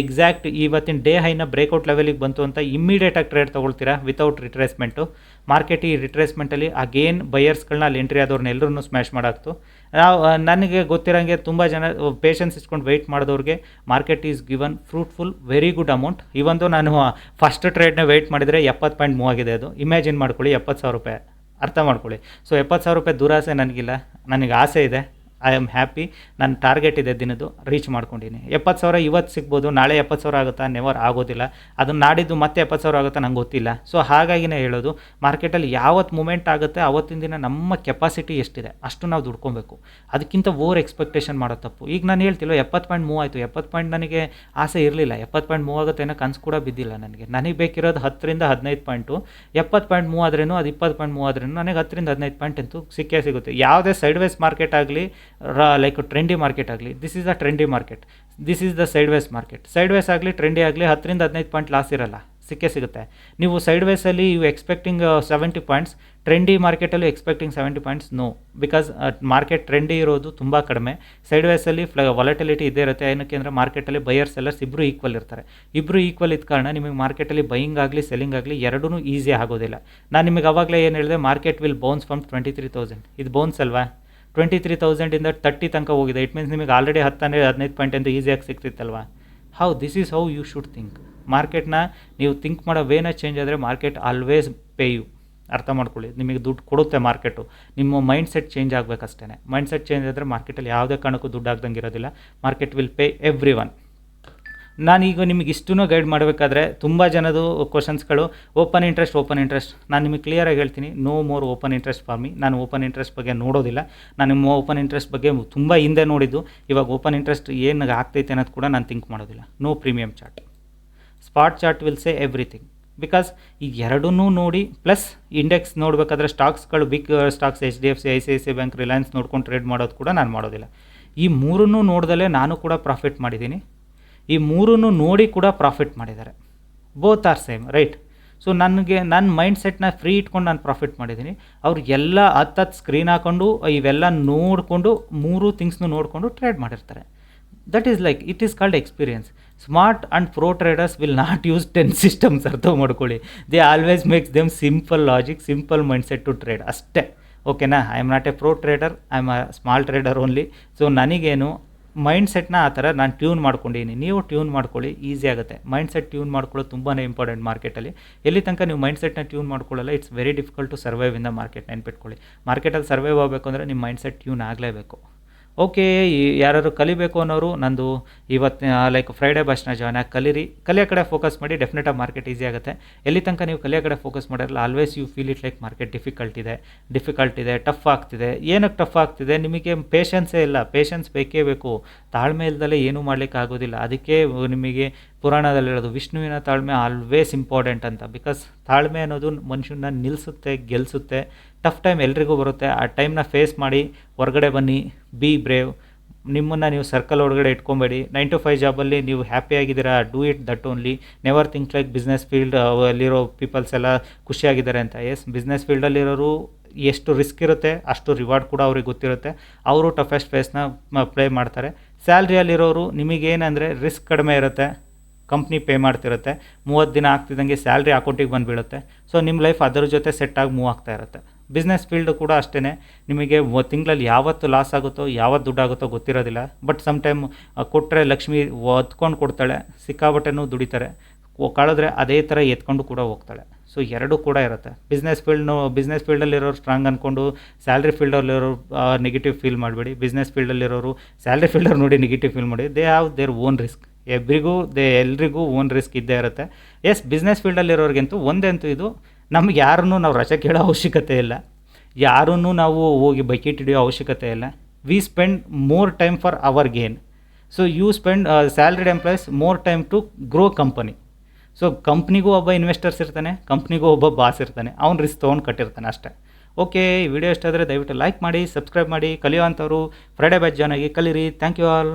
ಎಕ್ಸಾಕ್ಟ್ ಇವತ್ತಿನ ಡೇ ಹೈನ ಬ್ರೇಕ್ಔಟ್ ಲೆವೆಲಿಗೆ ಬಂತು ಅಂತ ಇಮ್ಮಿಡಿಯೇಟಾಗಿ ಟ್ರೇಡ್ ತೊಗೊಳ್ತೀರಾ ವಿತೌಟ್ ರಿಟ್ರೇಸ್ಮೆಂಟು ಮಾರ್ಕೆಟ್ ಈ ರಿಟ್ರೇಸ್ಮೆಂಟಲ್ಲಿ ಅಗೇನ್ ಬಯರ್ಸ್ಗಳನ್ನ ಅಲ್ಲಿ ಎಂಟ್ರಿ ಆದವ್ರನ್ನ ಎಲ್ಲರೂ ಸ್ಮ್ಯಾಶ್ ಮಾಡಾಕ್ತು. ನಾವು ನನಗೆ ಗೊತ್ತಿರೋಂಗೆ ತುಂಬ ಜನ ಪೇಷನ್ಸ್ ಇಟ್ಕೊಂಡು wait ಮಾಡಿದವ್ರಿಗೆ market is given fruitful very good amount ಇವೊಂದು ನಾನು ಫಸ್ಟ್ ಟ್ರೇಡ್ನ ವೆಯ್ಟ್ ಮಾಡಿದರೆ ಎಪ್ಪತ್ತು ಪಾಯಿಂಟ್ ಮೂವ್ ಆಗಿದೆ ಅದು. ಇಮ್ಯಾಜಿನ್ ಮಾಡ್ಕೊಳ್ಳಿ, ಎಪ್ಪತ್ತು ಸಾವಿರ ರೂಪಾಯಿ. ಅರ್ಥ ಮಾಡ್ಕೊಳ್ಳಿ. ಸೊ ಎಪ್ಪತ್ತು ಸಾವಿರ ರೂಪಾಯಿ ದುರಾಸೆ ನನಗಿಲ್ಲ. ನನಗೆ ಆಸೆ ಇದೆ. ಐ ಆಮ್ ಹ್ಯಾಪಿ ನನ್ನ ಟಾರ್ಗೆಟ್ ಇದೆ ದಿನದ್ದು. ರೀಚ್ ಮಾಡ್ಕೊಂಡಿನಿ. ಎಪ್ಪತ್ತು ಸಾವಿರ ಇವತ್ತು ಸಿಗ್ಬೋದು. ನಾಳೆ ಎಪ್ಪತ್ತು ಸಾವಿರ ಆಗುತ್ತಾ? ನೆವರ್ ಆಗೋದಿಲ್ಲ. ಅದನ್ನು ನಾಡಿದ್ದು ಮತ್ತೆ ಎಪ್ಪತ್ತು ಸಾವಿರ ಆಗುತ್ತಾ? ನಂಗೆ ಗೊತ್ತಿಲ್ಲ. ಸೊ ಹಾಗಾಗಿನೇ ಹೇಳೋದು ಮಾರ್ಕೆಟಲ್ಲಿ ಯಾವತ್ತು ಮೂಮೆಂಟ್ ಆಗುತ್ತೆ, ಅವತ್ತಿನ ದಿನ ನಮ್ಮ ಕೆಪಾಸಿಟಿ ಎಷ್ಟಿದೆ? ಅಷ್ಟು ನಾವು ದುಡ್ಕೊಬೇಕು. ಅದಕ್ಕಿಂತ ಓವರ್ ಎಕ್ಸ್ಪೆಕ್ಟೇಷನ್ ಮಾಡೋ ತಪ್ಪು. ಈಗ ನಾನು ಹೇಳ್ತಿಲ್ಲ ಎಪ್ಪತ್ತು ಪಾಯಿಂಟ್ ಮೂವ್ ಆಯಿತು. ಎಪ್ಪತ್ತು ಪಾಯಿಂಟ್ ನನಗೆ ಆಸೆ ಇರಲಿಲ್ಲ. ಎಪ್ಪತ್ತು ಪಾಯಿಂಟ್ ಮೂವ್ ಆಗುತ್ತೆ ಅನ್ನೋ ಕನಸು ಕೂಡ ಬಿದ್ದಿಲ್ಲ ನನಗೆ. ನನಗೆ ಬೇಕಿರೋದು ಹತ್ತರಿಂದ ಹದಿನೈದು ಪಾಯಿಂಟು ಎಪ್ಪತ್ತು ಪಾಯಿಂಟ್ ಮೂವ್ ಅದು ಇಪ್ಪತ್ತು ಪಾಯಿಂಟ್ ಮೂವ್ ನನಗೆ ಹತ್ತರಿಂದ ಹದಿನೈದು ಪಾಯಿಂಟ್ ಅಂತೂ ಸಿಕ್ಕೇ ಸಿಗುತ್ತೆ. ಯಾವುದೇ ಸೈಡ್ ವೇಸ್ ಮಾರ್ಕೆಟ್ ಆಗಲಿ ಲೈಕ್ ಟ್ರೆಂಡಿ ಮಾರ್ಕೆಟ್ ಆಗಲಿ this is the trendy market this is the sideways market sideways ಆಗಲಿ ಟ್ರೆಂಡಿ ಆಗಲಿ, ಹತ್ತರಿಂದ ಹದಿನೈದು ಪಾಯಿಂಟ್ ಲಾಸ್ ಇರಲ್ಲ, ಸಿಕ್ಕೇ ಸಿಗುತ್ತೆ. ನೀವು ಸೈಡ್ ವೇಸಲ್ಲಿ you expecting seventy points trendy ಮಾರ್ಕೆಟಲ್ಲಿ expecting seventy points no because market trendy ಇರೋದು ತುಂಬ ಕಡಿಮೆ. ಸೈಡ್ ವೇಸಲ್ಲಿ ಫ್ಲ ವಾಲಟಿಲಿಟಿ ಇದ್ದೇ ಇರುತ್ತೆ. ಏನಕ್ಕೆ ಅಂದರೆ ಮಾರ್ಕೆಟಲ್ಲಿ ಬೈಯರ್ ಸೆಲ್ಲರ್ಸ್ ಇಬ್ಬರು ಈಕ್ವಲ್ ಇರ್ತಾರೆ. ಇಬ್ಬರು ಈಕ್ವಲ್ ಇದ್ದ ಕಾರಣ ನಿಮಗೆ ಮಾರ್ಕೆಟಲ್ಲಿ ಬೈಯಿಂಗ್ ಆಗಲಿ ಸೆಲ್ಲಿಂಗ್ ಆಗಲಿ ಎರಡೂ ಈಸಿ ಆಗೋದಿಲ್ಲ. ನಾನು ನಿಮಗೆ ಅವಾಗಲೇ ಏನು ಹೇಳಿದೆ market will bounce from twenty three thousand ಇದು ಬೌನ್ಸ್ ಅಲ್ವಾ? ಟ್ವೆಂಟಿ ತ್ರೀ ತೌಸಂಡಿಂದ ತರ್ಟಿ ತನಕ ಹೋಗಿದೆ. ಇಟ್ ಮೀನ್ಸ್ ನಿಮಗೆ ಆಲ್ರೆಡಿ ಹತ್ತನೇ, ಹದಿನೈದು ಪಾಯಿಂಟ್ ಅಂತ ಈಸಿಯಾಗಿ ಸಿಗ್ತಿತ್ತಲ್ವಾ? How this is how you should think ಮಾರ್ಕೆಟ್ನ ನೀವು ಥಿಂಕ್ ಮಾಡೋ ವೇನ ಚೇಂಜ್ ಆದರೆ ಮಾರ್ಕೆಟ್ ಆಲ್ವೇಸ್ ಪೇ ಯು ಅರ್ಥ ಮಾಡ್ಕೊಳ್ಳಿ. ನಿಮಗೆ ದುಡ್ಡು ಕೊಡುತ್ತೆ ಮಾರ್ಕೆಟು ನಿಮ್ಮ ಮೈಂಡ್ ಸೆಟ್ ಚೇಂಜ್ ಆಗಬೇಕಷ್ಟೇ ಮೈಂಡ್ ಸೆಟ್ ಚೇಂಜ್ ಆದರೆ ಮಾರ್ಕೆಟಲ್ಲಿ ಯಾವುದೇ ಕಾರಣಕ್ಕೂ ದುಡ್ಡು ಆಗ್ದಂಗೆ ಇರೋದಿಲ್ಲ. Market will pay everyone ನಾನೀಗ ನಿಮಗೆ ಇಷ್ಟೂ ಗೈಡ್ ಮಾಡಬೇಕಾದ್ರೆ ತುಂಬ ಜನದು ಕ್ವಶನ್ಸ್ಗಳು ಓಪನ್ ಇಂಟ್ರೆಸ್ಟ್ ಓಪನ್ ಇಂಟ್ರೆಸ್ಟ್ ನಾನು ನಿಮಗೆ ಕ್ಲಿಯರಾಗಿ ಹೇಳ್ತೀನಿ no more open interest for me ನಾನು ಓಪನ್ ಇಂಟ್ರೆಸ್ಟ್ ಬಗ್ಗೆ ನೋಡೋದಿಲ್ಲ. ನಾನು ನಿಮ್ಮ ಓಪನ್ ಇಂಟ್ರೆಸ್ಟ್ ಬಗ್ಗೆ ತುಂಬ ಹಿಂದೆ ನೋಡಿದ್ದು. ಇವಾಗ ಓಪನ್ ಇಂಟ್ರೆಸ್ಟ್ ಏನು ಆಗ್ತೈತೆ ಅನ್ನೋದು ಕೂಡ ನಾನು ಥಿಂಕ್ ಮಾಡೋದಿಲ್ಲ. No premium chart spot chart will say everything because ಈ ಎರಡನ್ನೂ ನೋಡಿ ಪ್ಲಸ್ ಇಂಡೆಕ್ಸ್ ನೋಡಬೇಕಾದ್ರೆ ಸ್ಟಾಕ್ಸ್ಗಳು big stocks H D F C I C I C bank Reliance ನೋಡ್ಕೊಂಡು ಟ್ರೇಡ್ ಮಾಡೋದು ಕೂಡ ನಾನು ಮಾಡೋದಿಲ್ಲ. ಈ ಮೂರನ್ನೂ ನೋಡ್ದಲೇ ನಾನು ಕೂಡ ಪ್ರಾಫಿಟ್ ಮಾಡಿದ್ದೀನಿ. ಈ ಮೂರನ್ನು ನೋಡಿ ಕೂಡ ಪ್ರಾಫಿಟ್ ಮಾಡಿದ್ದಾರೆ. Both are same right so ನನಗೆ ನನ್ನ ಮೈಂಡ್ ಸೆಟ್ನ ಫ್ರೀ ಇಟ್ಕೊಂಡು ನಾನು ಪ್ರಾಫಿಟ್ ಮಾಡಿದ್ದೀನಿ. ಅವ್ರು ಎಲ್ಲ ಹತ್ತತ್ತು ಸ್ಕ್ರೀನ್ ಹಾಕೊಂಡು, ಇವೆಲ್ಲ ನೋಡಿಕೊಂಡು, ಮೂರು ಥಿಂಗ್ಸ್ನು ನೋಡಿಕೊಂಡು ಟ್ರೇಡ್ ಮಾಡಿರ್ತಾರೆ. That is like it is called experience smart and pro traders will not use ten systems ಅರ್ಥ ಮಾಡ್ಕೊಳ್ಳಿ. They always makes them simple logic simple mindset to trade ಅಷ್ಟೇ ಓಕೆನಾ I am not a pro trader I am a small trader only so ನನಗೇನು ಮೈಂಡ್ ಸೆಟ್ನ ಆ ಥರ ನಾನು ಟ್ಯೂನ್ ಮಾಡ್ಕೊಂಡಿದ್ದೀನಿ. ನೀವು ಟ್ಯೂನ್ ಮಾಡ್ಕೊಳ್ಳಿ ಈಸಿ ಆಗುತ್ತೆ. ಮೈಂಡ್ ಸೆಟ್ ಟ್ಯೂನ್ ಮಾಡ್ಕೊಳ್ಳೋದು ತುಂಬಾ ಇಂಪಾರ್ಟೆಂಟ್ ಮಾರ್ಕೆಟಲ್ಲಿ. ಎಲ್ಲಿ ತನಕ ನೀವು ಮೈಂಡ್ ಸೆಟ್ನ tune ಮಾಡ್ಕೊಳ್ಳಲ್ಲ it's very difficult to survive in the market ನೆನ್ಪಿಟ್ಕೊಳ್ಳಿ. ಮಾರ್ಕೆಟಲ್ಲಿ ಸರ್ವೈವ್ ಆಗಬೇಕು ಅಂದರೆ ನಿಮ್ಮ ಮೈಂಡ್ ಸೆಟ್ ಟ್ಯೂನ್ ಆಗಲೇಬೇಕು. ಓಕೆ ಯಾರು ಕಲಿಬೇಕು ಅನ್ನೋರು ನಂದು ಇವತ್ತು ಲೈಕ್ ಫ್ರೈಡೇ ಬಸ್ನ ಜಾಯ್ನ್ ಆಗಿ ಕಲಿರಿ. ಕಲಿಯೋ ಕಡೆ ಫೋಕಸ್ ಮಾಡಿ ಡೆಫಿನೆಟಾಗಿ ಮಾರ್ಕೆಟ್ ಈಸಿ ಆಗುತ್ತೆ. ಎಲ್ಲಿ ತನಕ ನೀವು ಕಲಿಯ ಕಡೆ ಫೋಕಸ್ ಮಾಡಿರಲ್ಲ always you feel it like market difficult ಇದೆ ಡಿಫಿಕಲ್ಟ್ ಇದೆ ಟಫ್ ಆಗ್ತಿದೆ. ಏನಕ್ಕೆ ಟಫ್ ಆಗ್ತಿದೆ? ನಿಮಗೆ ಪೇಷನ್ಸೇ ಇಲ್ಲ. ಪೇಷನ್ಸ್ ಬೇಕೇ ಬೇಕು. ತಾಳ್ಮೆ ಇಲ್ದಲೇ ಏನೂ ಮಾಡಲಿಕ್ಕೆ ಆಗೋದಿಲ್ಲ. ಅದಕ್ಕೆ ನಿಮಗೆ ಪುರಾಣದಲ್ಲಿ ಹೇಳೋದು, ವಿಷ್ಣುವಿನ ತಾಳ್ಮೆ ಆಲ್ವೇಸ್ ಇಂಪಾರ್ಟೆಂಟ್ ಅಂತ. ಬಿಕಾಸ್ ತಾಳ್ಮೆ ಅನ್ನೋದು ಮನುಷ್ಯನ ನಿಲ್ಲಿಸುತ್ತೆ ಗೆಲ್ಲಿಸುತ್ತೆ ಟಫ್ ಟೈಮ್ ಎಲ್ರಿಗೂ ಬರುತ್ತೆ. ಆ ಟೈಮ್ನ ಫೇಸ್ ಮಾಡಿ, ಹೊರಗಡೆ ಬನ್ನಿ ಬಿ ಬ್ರೇವ್ ನಿಮ್ಮನ್ನು ನೀವು ಸರ್ಕಲ್ ಒಳಗಡೆ ಇಟ್ಕೊಬೇಡಿ. ನೈನ್ ಟು ಫೈವ್ ಜಾಬಲ್ಲಿ ನೀವು ಹ್ಯಾಪಿಯಾಗಿದ್ದೀರಾ do it that only never think like business field ಅಲ್ಲಿರೋ ಪೀಪಲ್ಸ್ ಎಲ್ಲ ಖುಷಿಯಾಗಿದ್ದಾರೆ ಅಂತ. ಎಸ್ ಬಿಸ್ನೆಸ್ ಫೀಲ್ಡಲ್ಲಿರೋರು ಎಷ್ಟು ರಿಸ್ಕ್ ಇರುತ್ತೆ, ಅಷ್ಟು ರಿವಾರ್ಡ್ ಕೂಡ ಅವ್ರಿಗೆ ಗೊತ್ತಿರುತ್ತೆ. ಅವರು ಟಫೆಸ್ಟ್ ಫೇಸ್ನ ಪ್ಲೇ ಮಾಡ್ತಾರೆ. ಸ್ಯಾಲ್ರಿಯಲ್ಲಿರೋರು ನಿಮಗೇನಂದರೆ ರಿಸ್ಕ್ ಕಡಿಮೆ ಇರುತ್ತೆ ಕಂಪ್ನಿ ಪೇ ಮಾಡ್ತಿರುತ್ತೆ. ಮೂವತ್ತು ದಿನ ಆಗ್ತಿದ್ದಂಗೆ ಸ್ಯಾಲ್ರಿ ಅಕೌಂಟಿಗೆ ಬಂದುಬಿಡುತ್ತೆ. ಸೊ ನಿಮ್ಮ ಲೈಫ್ ಅದರ ಜೊತೆ ಸೆಟ್ಟಾಗಿ ಮೂವ್ ಆಗ್ತಾ ಇರುತ್ತೆ. ಬಿಸ್ನೆಸ್ ಫೀಲ್ಡು ಕೂಡ ಅಷ್ಟೇ ನಿಮಗೆ ತಿಂಗಳಲ್ಲಿ ಯಾವತ್ತು ಲಾಸ್ ಆಗುತ್ತೋ, ಯಾವತ್ತು ದುಡ್ಡಾಗುತ್ತೋ ಗೊತ್ತಿರೋದಿಲ್ಲ. ಬಟ್ ಟೈಮ್ ಕೊಟ್ಟರೆ ಲಕ್ಷ್ಮಿ ಒತ್ಕೊಂಡು ಕೊಡ್ತಾಳೆ ಸಿಕ್ಕಾಬಟ್ಟೆನೂ ದುಡಿತಾರೆ. ಕಳೆದ್ರೆ ಅದೇ ಥರ ಎತ್ಕೊಂಡು ಕೂಡ ಹೋಗ್ತಾಳೆ. ಸೊ ಎರಡೂ ಕೂಡ ಇರುತ್ತೆ. ಬಿಸ್ನೆಸ್ ಫೀಲ್ಡ್ನು ಬಿಸ್ನೆಸ್ ಫೀಲ್ಡಲ್ಲಿರೋರು ಸ್ಟ್ರಾಂಗ್ ಅಂದ್ಕೊಂಡು ಸ್ಯಾಲ್ರಿ ಫೀಲ್ಡಲ್ಲಿರೋರು ನೆಗೆಟಿವ್ ಫೀಲ್ ಮಾಡಬೇಡಿ. ಬಿಸ್ನೆಸ್ ಫೀಲ್ಡಲ್ಲಿರೋರು ಸ್ಯಾಲ್ರಿ ಫೀಲ್ಡರ್ ನೋಡಿ ನೆಗೆಟಿವ್ ಫೀಲ್ ಮಾಡಿ. They have their own risk ಎಬ್ರಿಗೂ, they, ಎಲ್ರಿಗೂ ಓನ್ ರಿಸ್ಕ್ ಇದ್ದೇ ಇರುತ್ತೆ. ಎಸ್ ಬಿಸ್ನೆಸ್ ಫೀಲ್ಡಲ್ಲಿರೋರಿಗಂತೂ ಅಂತೂ ಇದು ನಮ್ಗೆ ಯಾರನ್ನೂ ನಾವು ರಜೆ ಕೇಳೋ ಅವಶ್ಯಕತೆ ಇಲ್ಲ. ಯಾರನ್ನೂ ನಾವು ಹೋಗಿ ಬಕೆಟ್ ಹಿಡಿಯೋ ಅವಶ್ಯಕತೆ ಇಲ್ಲ. We spend more time for our gain so you spend salaried employees more time to grow company so ಕಂಪ್ನಿಗೂ ಒಬ್ಬ ಇನ್ವೆಸ್ಟರ್ಸ್ ಇರ್ತಾನೆ ಕಂಪ್ನಿಗೂ ಒಬ್ಬ ಬಾಸ್ ಇರ್ತಾನೆ. ಅವ್ನು ರಿಸ್ಕ್ ತೊಗೊಂಡು ಕಟ್ಟಿರ್ತಾನೆ ಅಷ್ಟೇ. ಓಕೆ ವಿಡಿಯೋ ಇಷ್ಟ ದಯವಿಟ್ಟು ಲೈಕ್ ಮಾಡಿ ಸಬ್ಸ್ಕ್ರೈಬ್ ಮಾಡಿ ಕಲಿಯೋ ಅಂಥವ್ರು ಫ್ರೈಡೇ ಬ್ಯಾಚ್ ಜಾಯ್ನ್ ಆಗಿ ಕಲೀರಿ. Thank you all